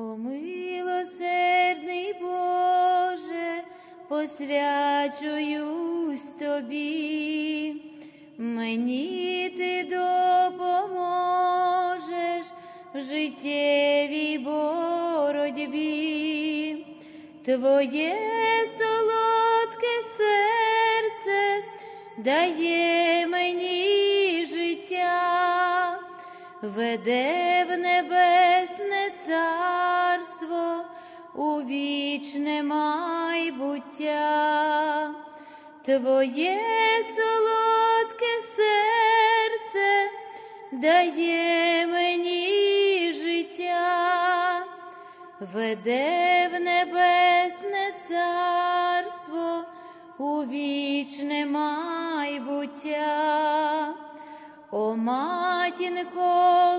О милосердний Боже, посвячуюсь тобі, мені ти допоможеш в життєвій боротьбі, твоє солодке серце дає мені життя, веде в небесне царство у вічне майбуття. Твоє солодке серце дає мені життя, веде в небесне царство у вічне майбуття. О матінко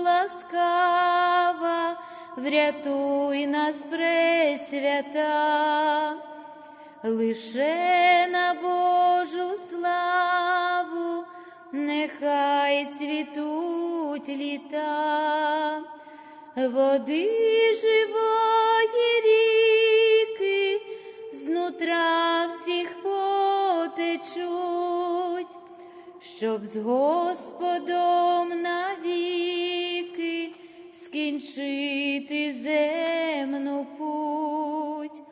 ласкава, врятуй нас пресвята, лише на Божу славу, нехай цвітуть літа, води живої ріки, знутра всіх потечуть щоб з Господом навіки скінчити земну путь,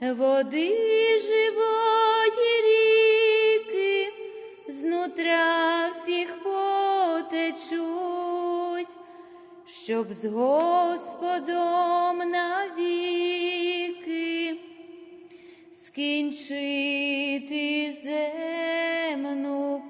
води живої ріки, знутра всіх потечуть, щоб з Господом навіки скінчити земну путь.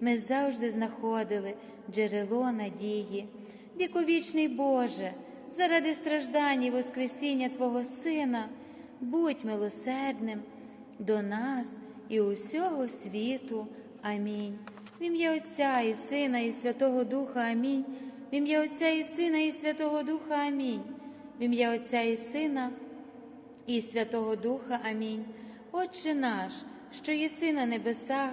ми завжди знаходили джерело надії. Віковічний Боже, заради страждань і Воскресіння Твого Сина, будь милосердним до нас і усього світу. Амінь. В ім'я Отця і Сина, і Святого Духа Амінь. В ім'я Отця і Сина, і Святого Духа Амінь. В ім'я Отця і Сина і Святого Духа Амінь. Отче наш, що єси на небесах,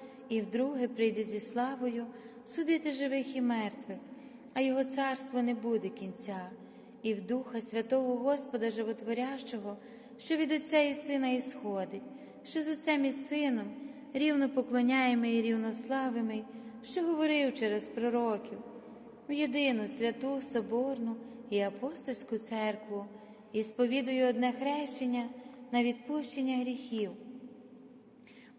і вдруге прийде зі славою судити живих і мертвих, а його царство не буде кінця, і в Духа Святого Господа Животворящого, що від Отця і Сина ісходить, що з Отцем і Сином рівно поклоняємо і рівнославимий, що говорив через пророків, в єдину святу Соборну і апостольську церкву, і сповідую одне хрещення на відпущення гріхів.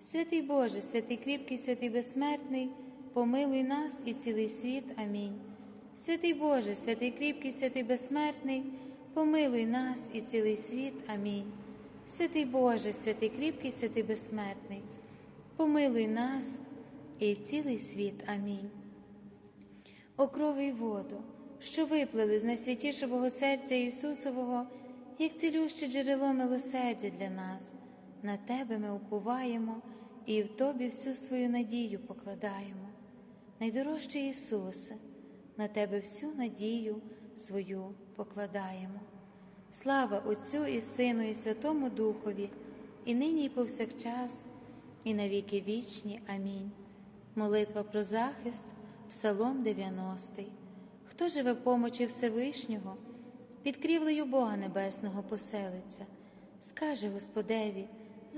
Святий Боже, святий кріпкий, святий безсмертний, помилуй нас і цілий світ. Амінь. Святий Боже, святий кріпкий, святий безсмертний, помилуй нас і цілий світ. Амінь. Святий Боже, святий кріпкий, святий безсмертний, помилуй нас і цілий світ. Амінь. О крови й воду що виплили з найсвятішого серця Ісусового, як цілюще джерело милосердя для нас. На Тебе ми уповаємо і в Тобі всю свою надію покладаємо. Найдорожчий Ісусе, на Тебе всю надію свою покладаємо. Слава Отцю і Сину, і Святому Духові, і нині, і повсякчас, і навіки вічні. Амінь. Молитва про захист, Псалом 90 хто живе помочі Всевишнього, під крівлею Бога Небесного поселиться, скаже Господеві,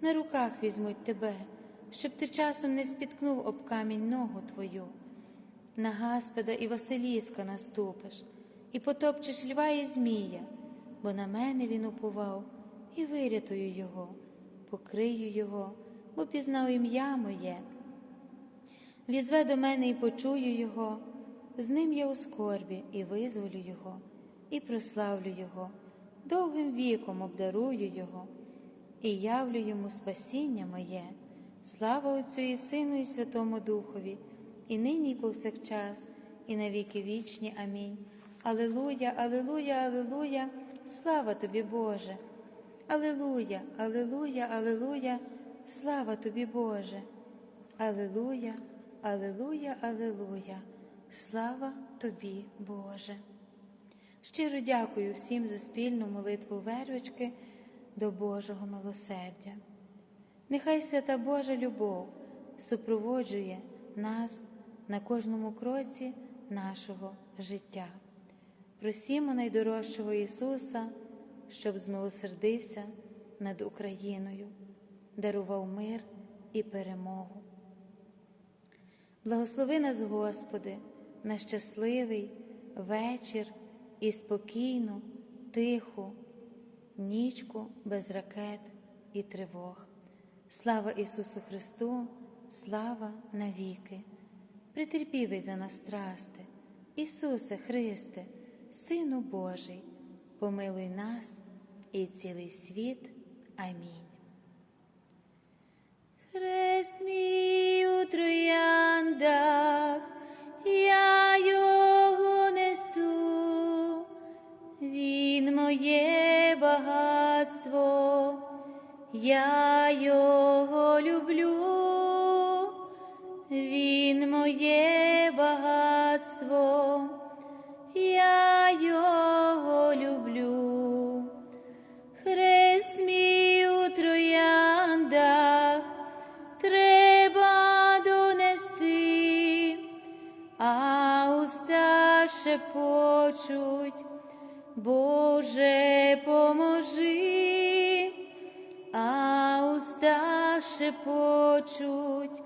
на руках візьмуть тебе, щоб ти часом не спіткнув об камінь ногу Твою. На Гаспеда і Василіска наступиш, і потопчеш льва і Змія, бо на мене він упував, і вирятую його, покрию його, бо пізнав ім'я моє візве до мене і почую Його, з ним я у скорбі і визволю Його, і прославлю Його, довгим віком обдарую Його, і явлю йому спасіння моє, слава Отцю і Сину, і Святому Духові, і нині, і повсякчас, і на віки вічні. Амінь. Аллилуйя, Аллилуйя, Аллилуйя, слава тобі, Боже. Аллилуйя, Аллилуйя, Аллилуйя, слава тобі, Боже. Аллилуйя. Аллилуйя, Аллилуйя, слава тобі, Боже. Щиро дякую всім за спільну молитву вервички до Божого милосердя. Нехай свята Божа любов супроводжує нас на кожному кроці нашого життя. Просімо найдорожчого Ісуса, щоб змилосердився над Україною, дарував мир і перемогу. Благослови нас, Господи, на щасливий вечір і спокійну, тиху, нічку без ракет і тривог. Слава Ісусу Христу, слава навіки, притерпівий за нас страсти, Ісусе Христе, Сину Божий, помилуй нас і цілий світ. Амінь. Хрест мій у трояндах, я моє багатство, я його люблю, він моє багатство, я його люблю. Хрест мій у трояндах треба донести, а уста шепочуть, Боже, поможи, а уста шепочуть,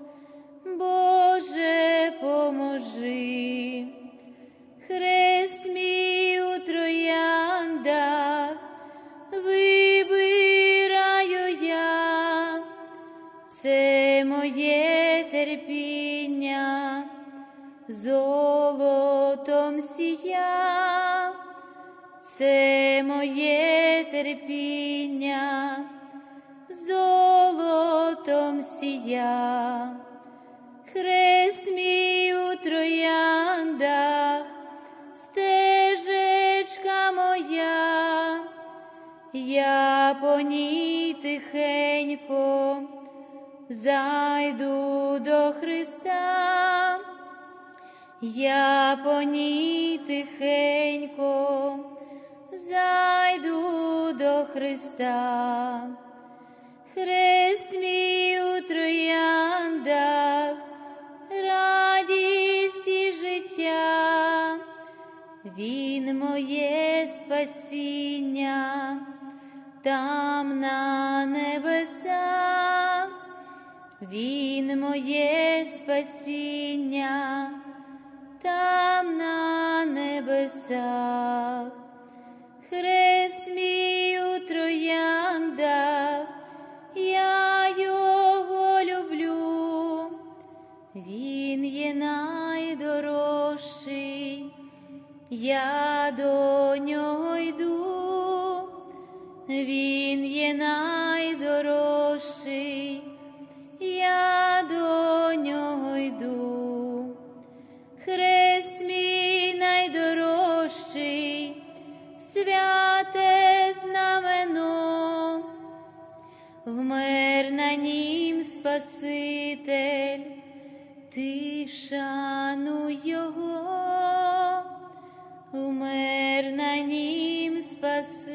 Боже, поможи. Хрест мій у трояндах вибираю я, це моє терпіння, золотом сія, це моє терпіння, золотом сія. Хрест мій у трояндах, стежечка моя, я по ній тихенько зайду до Христа, я по ній тихенько зайду до Христа. Хрест мій у трояндах, радість і життя, він моє спасіння, там на небесах, він моє спасіння, там на небесах. Хрест мій у трояндах, я його люблю, він є найдорожчий, я до нього йду, він є найдорожчий, Спаситель, ти шануй Його, умер на нім спаситель.